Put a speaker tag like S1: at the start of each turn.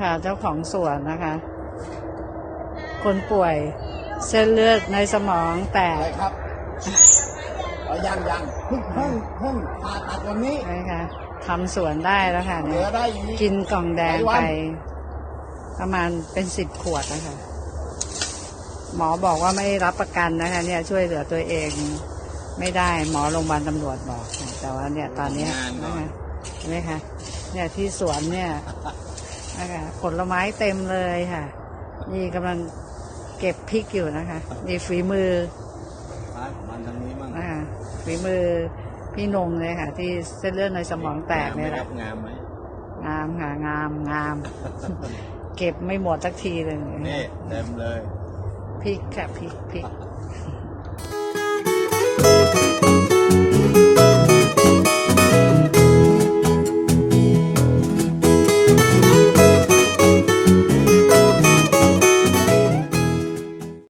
S1: ค่ะเจ้าของสวนนะคะ คนป่วยเส้นเลือดในสมองแต
S2: อะไร
S1: ก
S2: ครับเอายังยังเพิ่งเพิ่งเพิ่งผ่าตัดวันนี้
S1: นะคะทำสวนได้แล้วค่ะ
S2: เหลื
S1: เนี่
S2: อยได้อย่างนี้
S1: กินกล่องแดง
S2: หลายวั
S1: ไป
S2: น
S1: ประมาณเป็นสิบขวดนะคะ หมอบอกว่าไม่รับประกันนะคะ เนี่ย ช่วยเหลือตัวเองไม่ได้หมอโรงพยาบาลตำรวจบอกค่ะแต่ว่าเนี่ยตอนเนี้ยนะคะเห็นไหมคะ เนี่ยที่สวนเนี่ยนะคะผลไม้เต็มเลยค่ะ นี่กำลังเก็บพริกอยู่นะคะนี่ฝีมือ
S2: ซ้ายของมันทางนี้มั่ง
S1: นะคะฝีมือพี่นงเลยค่ะ ที่เส้นเลือดในสมองแตกเนี่ยแหละ
S2: งามไหม
S1: งามค่ะงามงาม เก็บไม่หมดสักทีเลย
S2: นี่เต็มเลย
S1: พริกค่ะพริกพริก